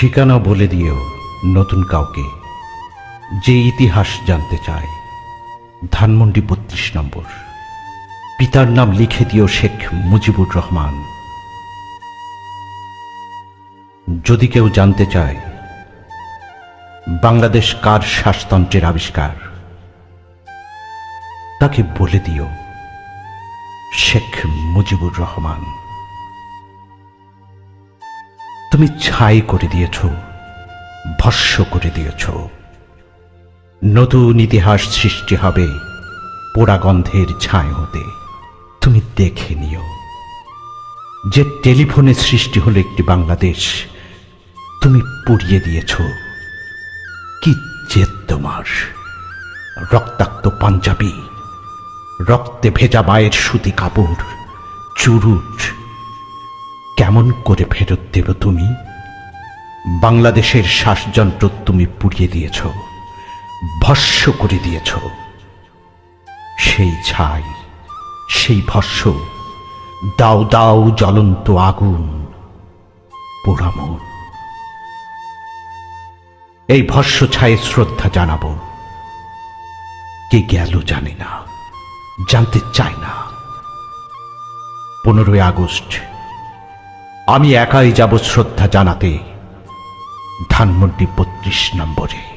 ঠিকানা বলে দিও নতুন কাউকে যে ইতিহাস জানতে চায়। ধানমন্ডি বত্রিশ নম্বর। পিতার নাম লিখে দিও শেখ মুজিবুর রহমান। যদি কেউ জানতে চায়, বাংলাদেশ কার শাসতন্ত্রের আবিষ্কার, তাকে বলে দিও শেখ মুজিবুর রহমান। তুমি ছাই করে দিয়েছ, ভস্য করে দিয়েছ। নতুন ইতিহাস সৃষ্টি হবে পোড়াগন্ধের ছায় হতে। তুমি দেখে নিও। যে টেলিফোনে সৃষ্টি হলো একটি বাংলাদেশ, তুমি পুড়িয়ে দিয়েছ। কি জেদ তোমার? রক্তাক্ত পাঞ্জাবি, রক্তে ভেজা মায়ের সুতি কাপড়, চুরুট কেমন করে ফেরত দেব তুমি? বাংলাদেশের শ্বাসযন্ত্র তুমি পুড়িয়ে দিয়েছ, ভস্য করে দিয়েছ। সেই ছাই, সেই ভস্য, দাও দাও জ্বলন্ত আগুন পোড়ামন এই ভস্য ছায়ে শ্রদ্ধা জানাব। কে গেল জানি না, জানতে চায় না। পনেরোই আগস্ট আমি একাই যাব শ্রদ্ধা জানাতে ধানমন্ডি বত্রিশ নম্বরে।